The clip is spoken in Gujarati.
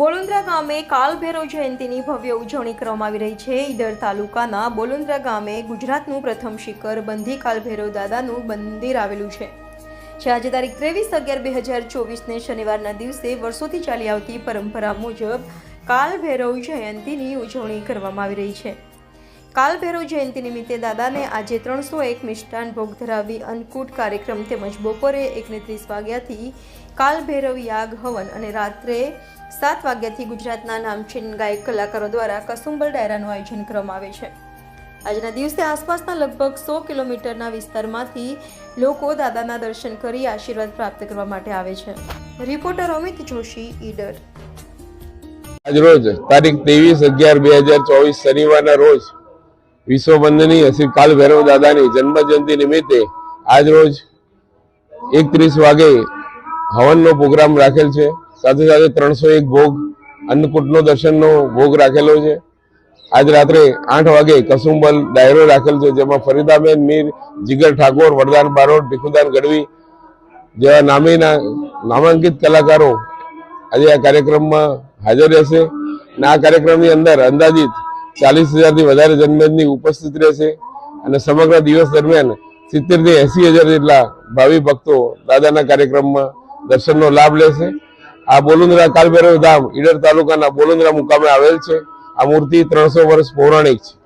બોલુંદ્રા ગામે કાલભૈરવ જયંતીની ભવ્ય ઉજવણી કરવામાં આવી રહી છે. ઈડર તાલુકાના બોલુંદ્રા ગામે ગુજરાતનું પ્રથમ શિખર બંધી કાલભૈરવ દાદાનું મંદિર આવેલું છે. જે આજે તારીખ ત્રેવીસ અગિયાર બે હજાર ચોવીસને શનિવારના દિવસે વર્ષોથી ચાલી આવતી પરંપરા મુજબ કાલભૈરવ જયંતીની ઉજવણી કરવામાં આવી રહી છે. કાલભૈરવ જયંતિ નિમિત્તે દાદાને આજે ત્રણસો એક મિષ્ટાન ભોગ ધરાવી અન્નકૂટ કાર્યક્રમ તેમજ બપોરે એકને ત્રીસ વાગ્યાથી કાલભૈરવ યાગ હવન અને રાત્રે સાત વાગ્યાથી ગુજરાતના નામચીન ગાયક કલાકારો દ્વારા કસુંબલ ડાયરાનું આયોજન કરવામાં આવે છે. આજના દિવસે આસપાસના લગભગ સો કિલોમીટરના વિસ્તારમાંથી લોકો દાદાના દર્શન કરી આશીર્વાદ પ્રાપ્ત કરવા માટે આવે છે. રિપોર્ટર અમિત જોશી, ઈડર. આજરોજ તારીખ ત્રેવીસ અગિયાર બે હજાર ચોવીસ શનિવારના રોજ વિશ્વ વંદનીય શ્રી કાલ ભૈરવ દાદાની જન્મ જયંતિ નિમિત્તે આજરોજ એકત્રીસ વાગે હવનનો પ્રોગ્રામ રાખેલ છે. સાથે સાથે ત્રણસો એક ભોગ અન્નકૂટનો દર્શનનો ભોગ રાખેલો છે. આજ રાત્રે આઠ વાગે કસુંબલ ડાયરો રાખેલ છે, જેમાં ફરીદાબેન મીર, જીગર ઠાકોર, વરદાન બારોટ, ભીખુદાન ગઢવી જેવા નામીના નામાંકિત કલાકારો આજે આ કાર્યક્રમમાં હાજર રહેશે અને આ કાર્યક્રમની અંદર અંદાજિત ચાલીસ હજારથી વધારે જનમેદની ઉપસ્થિત રહેશે અને સમગ્ર દિવસ દરમિયાન સિત્તેરથી એસી હજાર જેટલા ભાવિ ભક્તો દાદાના કાર્યક્રમમાં દર્શનનો લાભ લેશે. આ બોલુંદ્રા કાલભૈરવ ધામ ઈડર તાલુકાના બોલુંદ્રા મુકામે આવેલ છે. આ મૂર્તિ ત્રણસો વર્ષ પૌરાણિક છે.